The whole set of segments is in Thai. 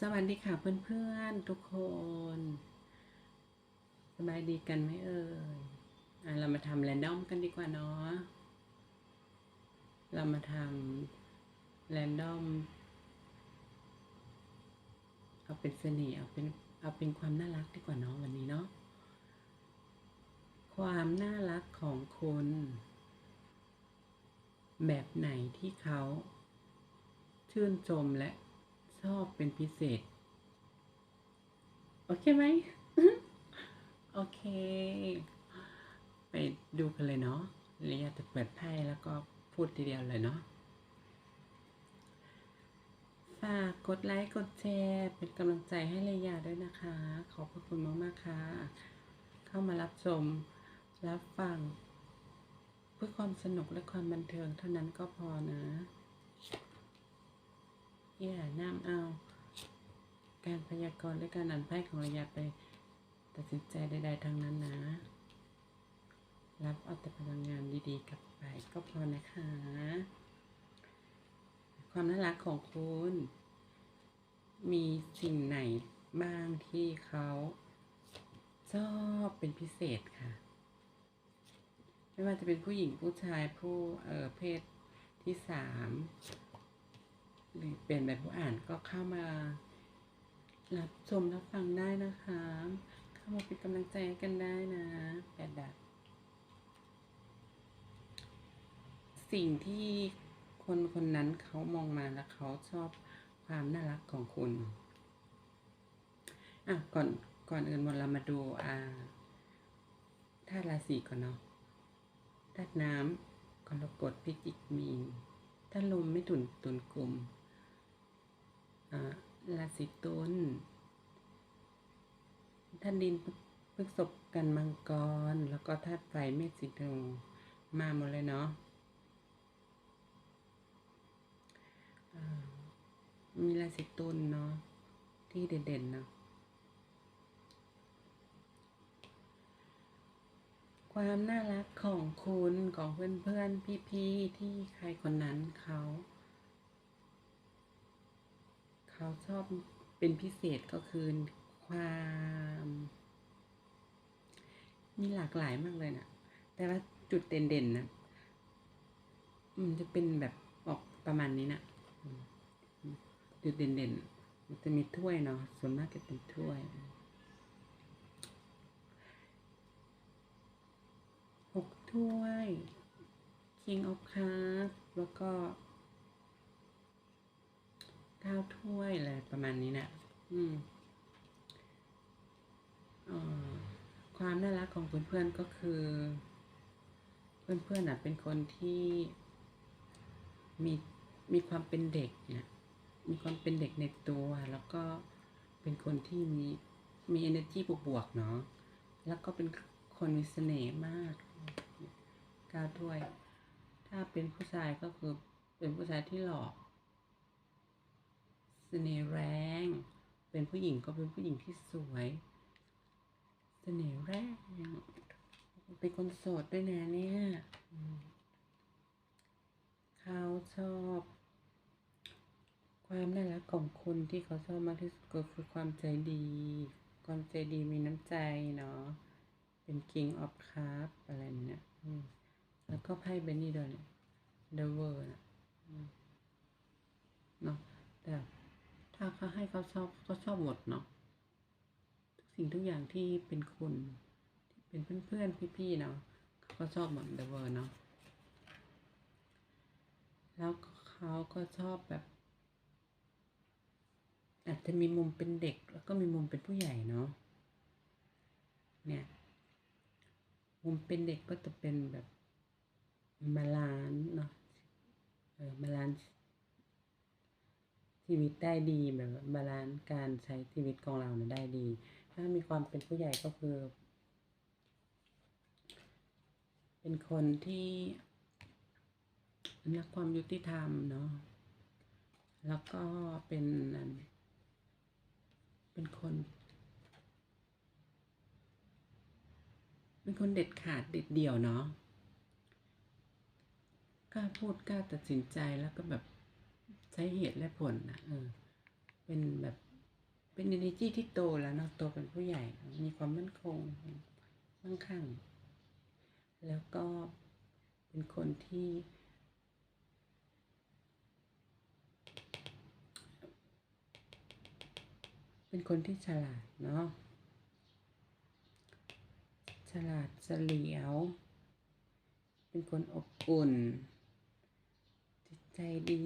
สวัสดีค่ะเพื่อนๆทุกคน สบายดีกันไหมเอ่ยอะเรามาทำแรนดอมกันดีกว่าเนาะเรามาทำแรนดอมเอาเป็นเสน่ห์เอาเป็นเอาเป็นความน่ารักดีกว่าเนาะวันนี้เนาะความน่ารักของคนแบบไหนที่เขาชื่นชมและ อบเป็นพิเศษ โอเคไหม โอเค ไปดูกันเลยเนาะเรียจะเปิดไพ่แล้วก็พูดทีเดียวเลยเนาะฝากกดไลค์ กดแชร์ เป็นกำลังใจให้เลยาด้วยนะคะ ขอบพระคุณมากๆค่ะ เข้ามารับชม รับฟัง เพื่อความสนุกและความบันเทิงเท่านั้นก็พอนะ อย่านำเอา การพยากรณ์และการอ่านไพ่ของระยะไปตัดสินใจใดๆทั้งนั้นนะ รับเอาแต่พลังงานดีๆกลับไปก็พอนะคะ ความน่ารักของคุณ มีสิ่งไหนบ้างที่เขาชอบเป็นพิเศษค่ะ ไม่ว่าจะเป็นผู้หญิงผู้ชายผู้เอ่อเพศที่สาม หรือเป็นแบบผู้อ่านก็เข้ามารับชมรับฟังได้นะคะ เข้ามาเป็นกำลังใจกันได้นะแปดดับสิ่งที่คนคนนั้นเขามองมาแล้วเขาชอบความน่ารักของคุณอะก่อนก่อนอื่นหมดเรามาดูอ่าธาตุราศีก่อนเนาะธาตุน้ำกรกฎพิจิกมีนธาตุลมไม่ตุนตุนกลุ่ม ราศีตุลธาตุดินพฤกษบกันมังกร แล้วก็ธาตุไฟเมษสิงห์มาหมดเลยเนาะมีราศีตุลเนาะที่เด่นๆเนาะความน่ารักของคุณของเพื่อนๆ พี่ๆ ที่ใครคนนั้นเขา เขาชอบเป็นพิเศษก็คือความมีหลากหลายมากเลยนะแต่ว่าจุดเด่นๆนะมันจะเป็นแบบออกประมาณนี้นะจุดเด่นๆมันจะมีถ้วยเนาะส่วนมากจะเป็นถ้วยหกถ้วย King of Cups แล้วก็ ก้าถ้วยอะไรประมาณนี้นะอืมออความน่ารักของเพื่อนๆก็คือ เพื่อนๆน่ะ เป็นคนที่มีมีความเป็นเด็กเนี่ย มีความเป็นเด็กในตัว แล้วก็เป็นคนที่มีมี energy บวกๆเนาะแล้วก็เป็นคนมีเสน่ห์มากกาถ้วย ถ้าเป็นผู้ชายก็คือเป็นผู้ชายที่หล่อ เสน่ห์แรง เป็นผู้หญิงก็เป็นผู้หญิงที่สวย เสน่ห์แรงเป็นคนโสดด้วยนะเนี่ยเขาชอบ ความน่ารักของคุณที่เขาชอบมากที่สุดก็คือความใจดี ความใจดีมีน้ำใจเนาะเป็น King of Cup อะไรเนี่ยแล้วก็ไพ่เบนนี่ด้วยเนี่ย The World เนาะแต่ ถ้าเขาให้เขาชอบก็ชอบหมดเนาะทุกสิ่งทุกอย่างที่เป็นคุณที่เป็นเพื่อนๆพี่ๆเนาะเขาก็ชอบหมด The World เนาะแล้วเขาก็ชอบแบบอาจจะมีมุมเป็นเด็กแล้วก็มีมุมเป็นผู้ใหญ่เนาะเนี่ยมุมเป็นเด็กก็จะเป็นแบบบาลานเนาะเออบาลาน ชีวิตได้ดีแบบบาลานซ์การใช้ชีวิตของเราเนี่ยได้ดี ถ้ามีความเป็นผู้ใหญ่ก็คือ เป็นคนที่รักความยุติธรรมเนาะแล้วก็เป็นอันเป็นคน เป็นคนเด็ดขาดเด็ดเดี่ยวเนาะกล้าพูดกล้าตัดสินใจแล้วก็แบบ ใช้เหตุและผลนะเออ เป็นแบบเป็น energy ที่โตแล้วเนาะโตเป็นผู้ใหญ่ มีความมั่นคงมั่งคั่ง แล้วก็เป็นคนที่เป็นคนที่ฉลาดเนาะ ฉลาดเฉลียว เป็นคนอบอุ่น จิตใจดี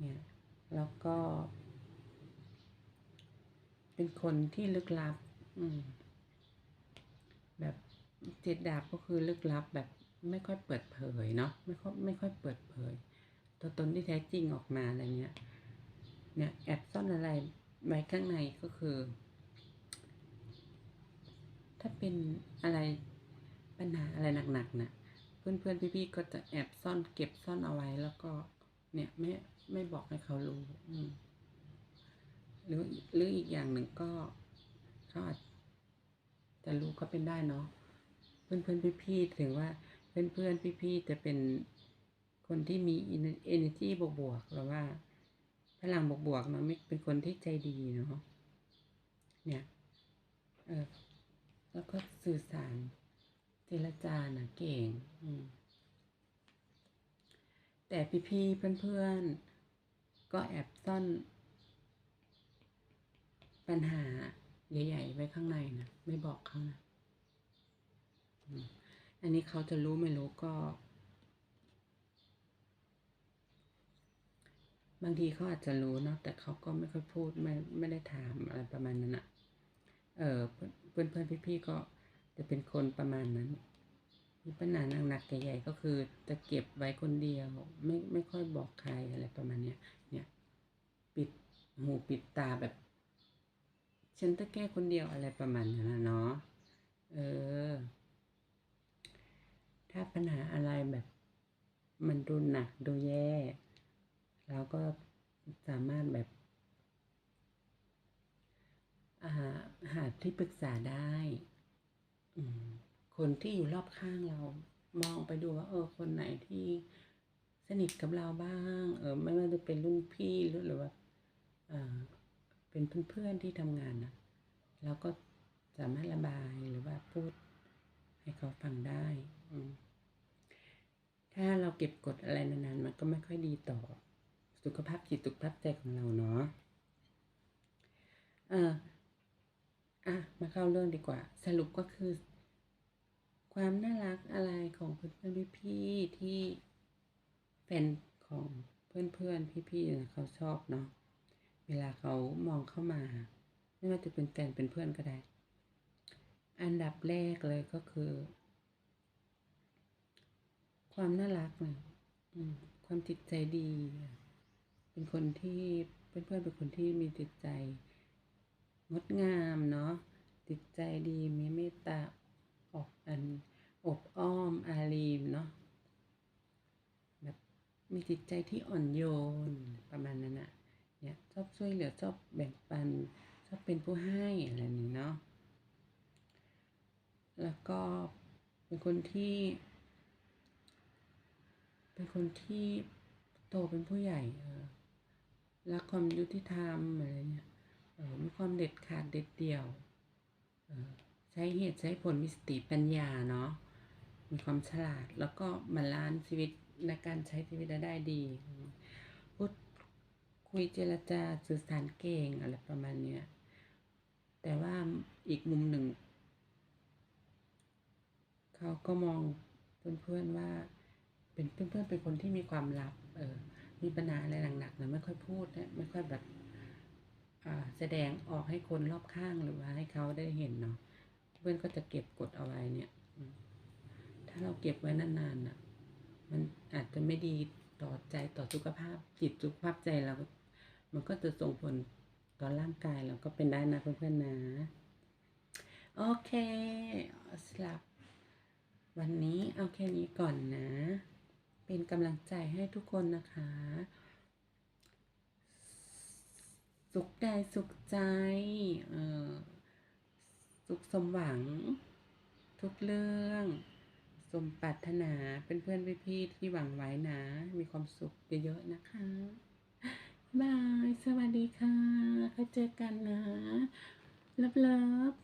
เนี่ยแล้วก็ เป็นคนที่ลึกลับ อืม แบบเจ็ดดาบก็คือลึกลับแบบไม่ค่อยเปิดเผยเนาะไม่ค่อยไม่ค่อยเปิดเผย ตัวตนที่แท้จริงออกมาอะไรเงี้ย เนี่ยแอบซ่อนอะไรไว้ข้างในก็คือ ถ้าเป็นอะไรปัญหาอะไรหนักๆนะเพื่อนๆพี่ๆก็จะแอบซ่อนเก็บซ่อนเอาไว้แล้วก็ เนี่ยไม่ ไม่บอกให้เขารู้หรือหรืออีกอย่างหนึ่งก็เขาอาจจะรู้ก็เป็นได้เนาะเพื่อนๆพี่ๆถึงว่าเพื่อนๆพี่ๆจะเป็นคนที่มี energy บวกๆหรือว่าพลังบวกๆเนาะไม่เป็นคนที่ใจดีเนาะเนี่ยเออแล้วก็สื่อสารเจรจาน่ะเก่ง อืมแต่พี่ๆเพื่อนๆ ก็แอบซ่อน ปัญหาใหญ่ๆไว้ข้างในนะไม่บอกเขานะอันนี้เขาจะรู้ไม่รู้ก็ บางทีเขาอาจจะรู้เนาะแต่เขาก็ไม่ค่อยพูดไม่ไม่ได้ถามอะไรประมาณนั้นอะเออเพื่อนเพื่อนพี่ๆก็จะเป็นคนประมาณนั้น มีปัญหาหนักๆใหญ่ๆก็คือจะเก็บไว้คนเดียว ไม่ไม่ค่อยบอกใครอะไรประมาณเนี้ยเนี่ยปิดหูปิดตาแบบ ฉันจะแก้คนเดียวอะไรประมาณนั้นนะเนาะเออ ถ้าปัญหาอะไรแบบ มันดูหนักดูแย่เราก็สามารถแบบหาหาที่ปรึกษาได้ อืม คนที่อยู่รอบข้างเรามองไปดูว่าเออคนไหนที่สนิทกับเราบ้าง เออไม่ว่าจะเป็นรุ่นพี่หรือหรือว่าอ่าเป็นเพื่อนๆที่ทำงานนะเราก็สามารถระบายหรือว่าพูดให้เขาฟังได้อืถ้าเราเก็บกดอะไรนานๆมันก็ไม่ค่อยดีต่อ สุขภาพจิตสุขภาพใจของเราเนาะเอออะมาเข้าเรื่องดีกว่า สรุปก็คือ ความน่ารักอะไรของเพื่อนๆพี่ๆที่แฟนของเพื่อนๆพี่ๆเนี่ยเขาชอบเนาะเวลาเขามองเข้ามาไม่ว่าจะเป็นแฟนเป็นเพื่อนก็ได้ อันดับแรกเลยก็คือ ความน่ารักนะอืมความจิตใจดี เป็นคนที่เพื่อนๆเป็นคนที่มีจิตใจ งดงามเนาะจิตใจดีมีเมตตา ออกอันอบอ้อมอารีมเนาะแบบมีจิตใจที่อ่อนโยนประมาณนั้นอะเนี่ยชอบช่วยเหลือชอบแบ่งปันชอบเป็นผู้ให้อะไรนี้เนาะแล้วก็เป็นคนที่ เป็นคนที่โตเป็นผู้ใหญ่เออรักความยุติธรรมอะไรเนี่ยเออมีความเด็ดขาดเด็ดเดี่ยว ช้เหตุใช้ผลมีสติปัญญาเนาะมีความฉลาดแล้วก็บาลานชีวิตในการใช้ชีวิตได้ดี พูดคุยเจรจาสื่อสารเก่งอะไรประมาณเนี้ยแต่ว่าอีกมุมหนึ่ง เขาก็มองเพื่อนๆว่า เป็นเพื่อนๆเป็นคนที่มีความลับ เออ มีปัญหาอะไรหนักๆนะไม่ค่อยพูดนะไม่ค่อยแบบอ่าแสดงออกให้คนรอบข้างหรือว่าให้เขาได้เห็นเนาะ เพื่อนก็จะเก็บกดเอาไว้เนี่ย ถ้าเราเก็บไว้นานๆน่ะ มันอาจจะไม่ดีต่อใจต่อสุขภาพจิตสุขภาพใจเรา มันก็จะส่งผลต่อร่างกายเราก็เป็นได้นะเพื่อนๆนะ โอเคสลับ วันนี้เอาแค่นี้ก่อนนะ เป็นกำลังใจให้ทุกคนนะคะ สุขกายสุขใจ เออ สุขสมหวัง ทุกเรื่อง สมปรารถนาเป็นเพื่อนพี่ๆที่หวังไว้นะ มีความสุขเยอะๆนะคะบาย สวัสดีค่ะเจอกันนะเลิฟเลิฟ